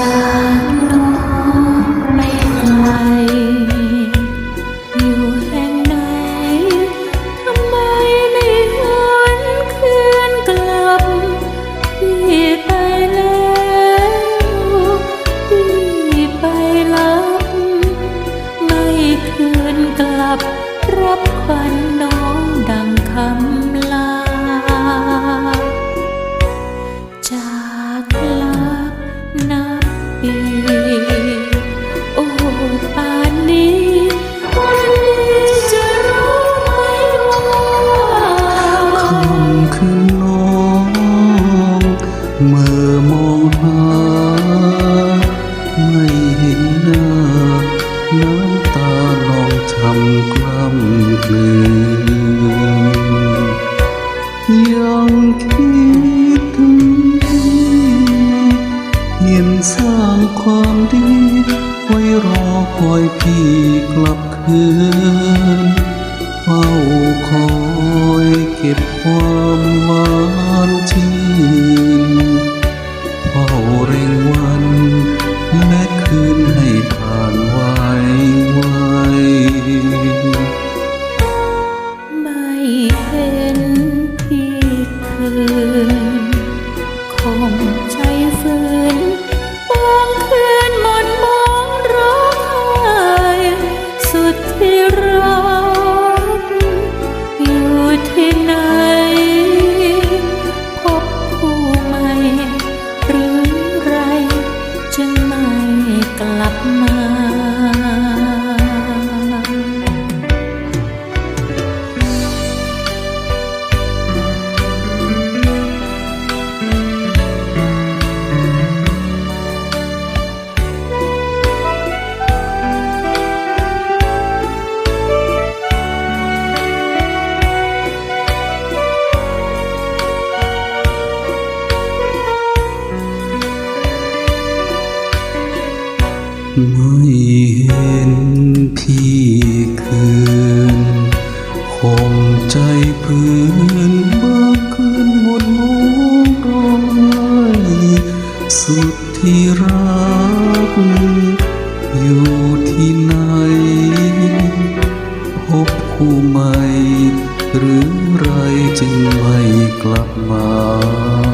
love. ความดี ไว้รอคอยพี่กลับคืนเฝ้าคอยเก็บความหวานชื่นเฝ้าเร่งวันและคืนให้ผ่านไวไวไม่เห็นพี่คืน กลั ไม่เห็นพีคืน คงใจพื้นบางคืนหมมุกร้องไห้สุดที่รัก อยู่ที่ไหน พบคู่ใหม่ หรือไรจึงไม่กลับมา